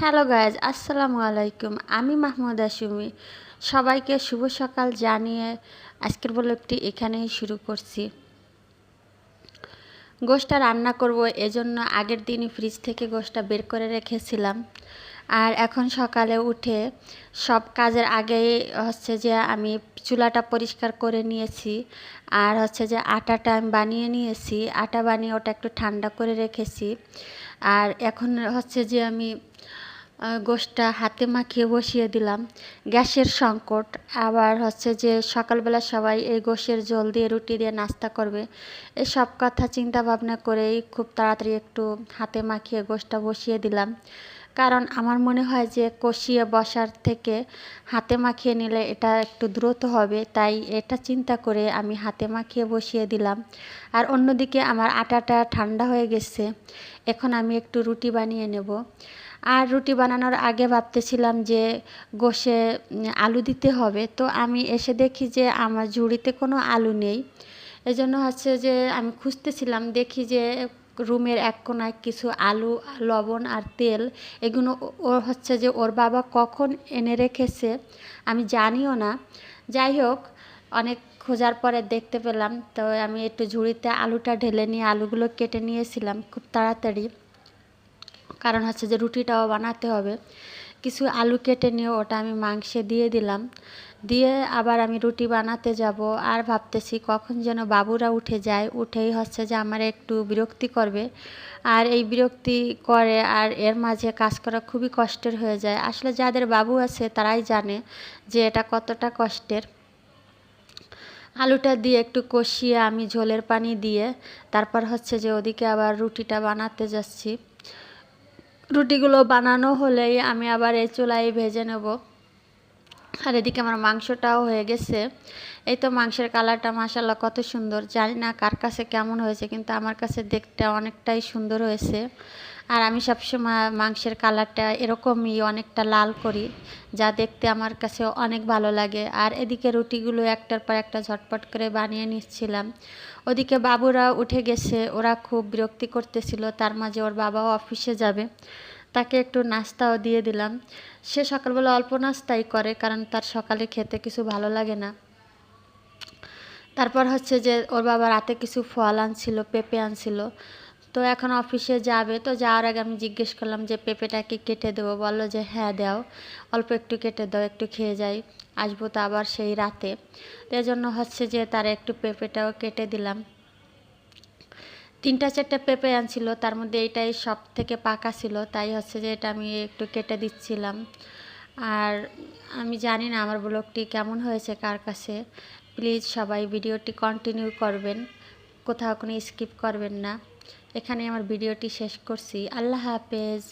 Hello guys আসসালামু আলাইকুম আমি মাহমুদা সুমি সবাইকে শুভ সকাল জানিয়ে আজকের ব্লগটি এখানেই শুরু করছি। গোশটা রান্না করব, এজন্য আগের দিনই ফ্রিজ থেকে গোশটা বের করে রেখেছিলাম। আর এখন সকালে উঠে সব কাজের আগেই হচ্ছে যে আমি চুলাটা পরিষ্কার করে নিয়েছি। আর হচ্ছে যে আটাটা আমি বানিয়ে নিয়েছি। আটা বানিয়ে ওটা একটু ঠান্ডা করে রেখেছি। আর এখন হচ্ছে যে আমি গোশটা হাতে মাখিয়ে বসিয়ে দিলাম। গ্যাসের সংকট, আবার হচ্ছে যে সকালবেলা সবাই এই গোশের জল দিয়ে রুটি দিয়ে নাস্তা করবে। এই সব কথা চিন্তা ভাবনা করেই খুব তাড়াতাড়ি একটু হাতে মাখিয়ে গোশটা বসিয়ে দিলাম। কারণ আমার মনে হয় যে কষিয়ে বসার থেকে হাতে মাখিয়ে নিলে এটা একটু দ্রুত হবে, তাই এটা চিন্তা করে আমি হাতে মাখিয়ে বসিয়ে দিলাম। আর অন্যদিকে আমার আটাটা ঠান্ডা হয়ে গেছে, এখন আমি একটু রুটি বানিয়ে নেব। আর রুটি বানানোর আগে ভাবতেছিলাম যে গোশে আলু দিতে হবে। তো আমি এসে দেখি যে আমার ঝুড়িতে কোনো আলু নেই। এজন্য হচ্ছে যে আমি খুঁজতেছিলাম, দেখি যে রুমের এক কোনায় কিছু আলু, লবণ আর তেল। এগুলো ও হচ্ছে যে ওর বাবা কখন এনে রেখেছে আমি জানিও না। যাই হোক, অনেক খোঁজার পরে দেখতে পেলাম। তো আমি একটু ঝুড়িতে আলুটা ঢেলে নিয়ে আলুগুলো কেটে নিয়েছিলাম খুব তাড়াতাড়ি। কারণ হচ্ছে যে রুটিটাও বানাতে হবে। কিছু আলু কেটে নিয়ে ওটা আমি মাংসে দিয়ে দিলাম। দিয়ে আবার আমি রুটি বানাতে যাব আর ভাবতেছি কখন যেন বাবুরা উঠে যায়, উঠেই হচ্ছে যে আমার একটু বিরক্তি করবে। আর এই বিরক্তি করে আর এর মাঝে কাজ করা খুবই কষ্টের হয়ে যায়। আসলে যাদের বাবু আছে তারাই জানে যে এটা কতটা কষ্টের। আলুটা দিয়ে একটু কষিয়ে আমি ঝোলের পানি দিয়ে তারপর হচ্ছে যে ওদিকে আবার রুটিটা বানাতে যাচ্ছি। রুটিগুলো বানানো হলেই আমি আবার এই চুলায় ভেজে নেব। আর এদিকে আমার মাংসটাও হয়ে গেছে। এই তো মাংসের কালারটা মাসাল্লাহ কত সুন্দর। জানি না কার কাছে কেমন হয়েছে, কিন্তু আমার কাছে দেখতে অনেকটাই সুন্দর হয়েছে। আর আমি সবসময় মাংসের কালারটা এরকমই অনেকটা লাল করি, যা দেখতে আমার কাছে অনেক ভালো লাগে। আর এদিকে রুটিগুলো একটার পর একটা ঝটপট করে বানিয়ে নিচ্ছিলাম। ওদিকে বাবুরা উঠে গেছে, ওরা খুব বিরক্তি করতেছিল, তার মাঝে ওর বাবাও অফিসে যাবে। তাকে একটু নাস্তাও দিয়ে দিলাম। সে সকালবেলা অল্প নাস্তাই করে কারণ তার সকালে খেতে কিছু ভালো লাগে না। তারপর হচ্ছে যে ওর বাবা রাতে কিছু ফল আনছিল, পেঁপে আনছিল। তো এখন অফিসে যাবে। তো যাওয়ার আগে আমি জিজ্ঞেস করলাম যে, পেঁপেটা কি কেটে দেবো? বলল যে হ্যাঁ দাও। অল্প একটু কেটে দাও, একটু খেয়ে যাই। আসব তো আবার সেই রাতে। তো জন্য হচ্ছে যে তার একটু পেঁপেটাও কেটে দিলাম। তিনটা চারটা পেঁপে আনছিল, তার মধ্যে এটাই সব থেকে পাকা ছিল, তাই হচ্ছে যে এটা আমি একটু কেটে দিচ্ছিলাম। আর আমি জানি না আমার ব্লগটি কেমন হয়েছে, কার কাছে। প্লিজ সবাই ভিডিওটি কন্টিনিউ করবেন, কোথাও কোনো স্কিপ করবেন না। এখানে আমার ভিডিওটি শেষ করছি। আল্লাহ হাফেজ।